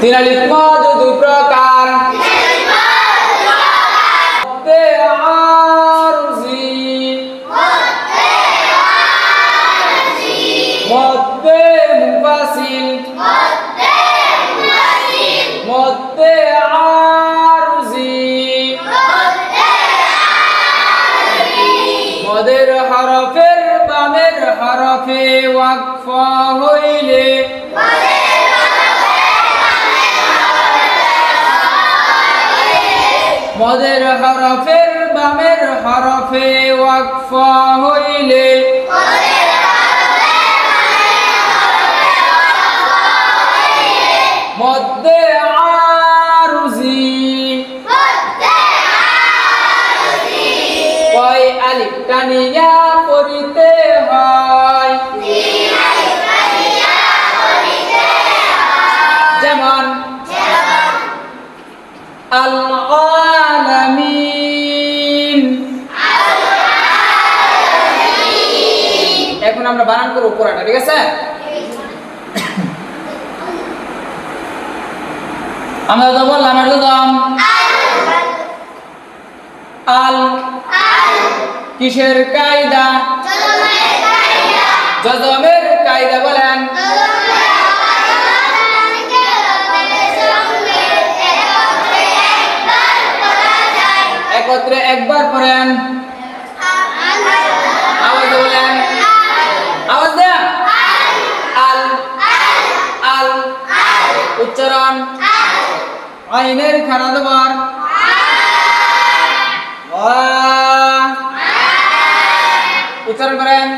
তিন আলিফ দুই প্রকার মধ্যে মুফাসিল মধ্যে আরজি। মদের হরফের বামের হরফে ওয়াকফা হইলে মদের হরফের বামের হরফে ওয়াকফা হইলে। মধ্যে আরজি। কয় হয়। আমরা বানান করব পড়াটা ঠিক আছে? আমরা তো বললাম এটা দাম আল। কিসের কায়দা? জজমের আইনের খানা দেবার উচ্চারণ করেন।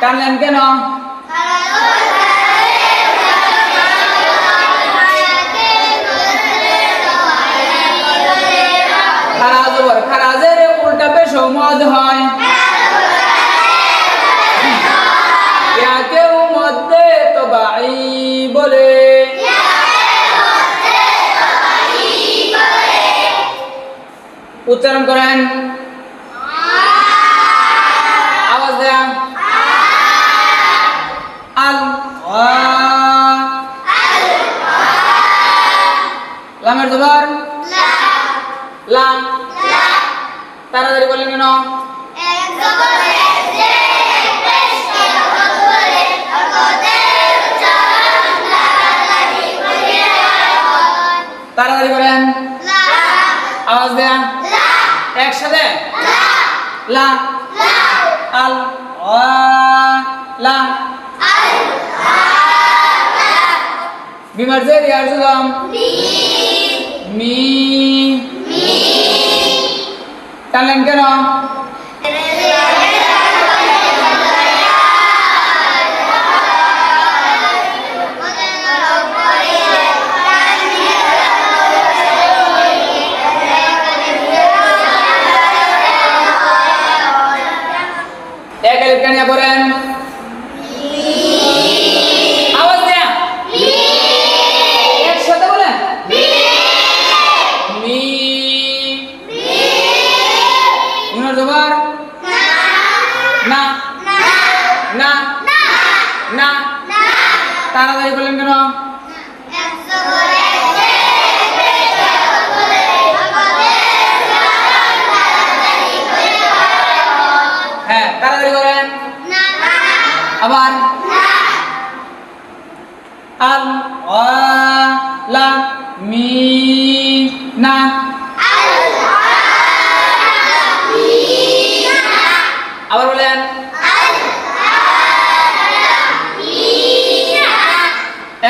টানলেন কেন? খারাজের উল্টা পেশ মদ হয়। উচ্চারণ করেন। আওয়াজ দেন। আল লামের জবর। লা। তাড়াতাড়ি বলেন কেন তাড়াতাড়ি বলেন। আওয়াজ দেন। একসাথে? লা। আল। লা। বিমার্জের যে রিয়ার জুলাম মি। টানলেন এক আলিফ টানিয়া পড়েন। আওয়াজ জবর না। না। না। তাড়াতাড়ি বলেন কেন? আবার আল লা মি না। আবার বলেন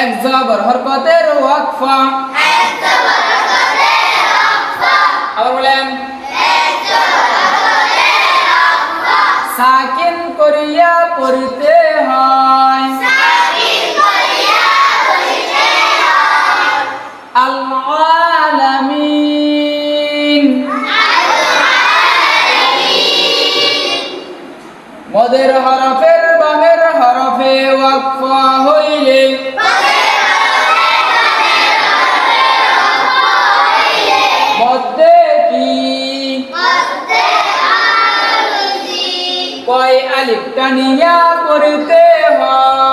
এক জবর হরকতের ওয়াকফা। আবার বলেন করিয়া পড়িতে হয়। আল আলামিন। মদের হরফের বামের হরফে ওয়াকফা হইলে। আলিফটা নিয়া পড়তে হয়।